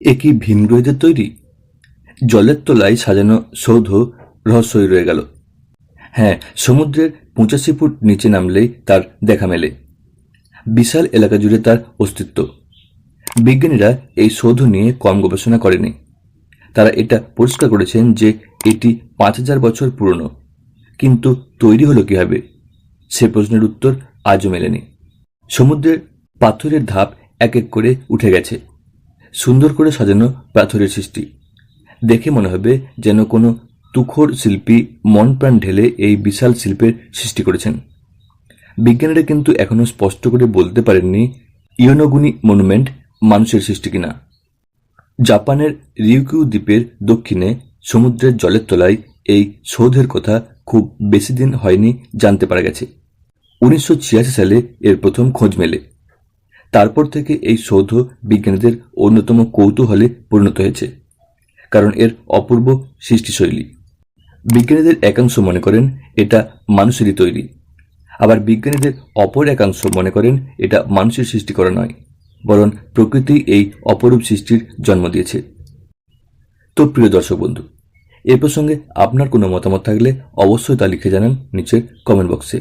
এ কি ভিনগ্রহীদের তৈরি? জলের তলায় সাজানো সৌধ রহস্যই রয়ে গেল। হ্যাঁ সমুদ্রের পঁচাশি ফুট নিচে নামলেই তার দেখা মেলে। বিশাল এলাকা জুড়ে তার অস্তিত্ব। বিজ্ঞানীরা এই সৌধ নিয়ে কম গবেষণা করেনি। তারা এটা পরিষ্কার করেছেন যে এটি পাঁচ হাজার বছর পুরনো। কিন্তু তৈরি হলো কীভাবে? সে প্রশ্নের উত্তর আজও মেলেনি। সমুদ্রের পাথরের ধাপ এক এক করে উঠে গেছে। সুন্দর করে সাজানো পাথরের সৃষ্টি। দেখে মনে হবে যেন কোনো তুখোর শিল্পী মন প্রাণ ঢেলে এই বিশাল শিল্পের সৃষ্টি করেছেন। বিজ্ঞানীরা কিন্তু এখনও স্পষ্ট করে বলতে পারেননি ইয়নগুনি মনুমেন্ট মানুষের সৃষ্টি কিনা। জাপানের রিউকিউ দ্বীপের দক্ষিণে সমুদ্রের জলের তলায় এই সৌধের কথা খুব বেশি দিন হয়নি জানতে পারা গেছে। উনিশশো ছিয়াশি সালে এর প্রথম খোঁজ মেলে। তারপর থেকে এই সৌধ বিজ্ঞানীদের অন্যতম কৌতূহলে পরিণত হয়েছে, কারণ এর অপূর্ব সৃষ্টিশৈলী। বিজ্ঞানীদের একাংশ মনে করেন এটা মানুষেরই তৈরি। আবার বিজ্ঞানীদের অপর একাংশ মনে করেন এটা মানুষের সৃষ্টি করা নয়, বরং প্রকৃতি এই অপরূপ সৃষ্টির জন্ম দিয়েছে। তো প্রিয় দর্শক বন্ধু, এ প্রসঙ্গে আপনার কোনো মতামত থাকলে অবশ্যই তা লিখে জানান নিচের কমেন্ট বক্সে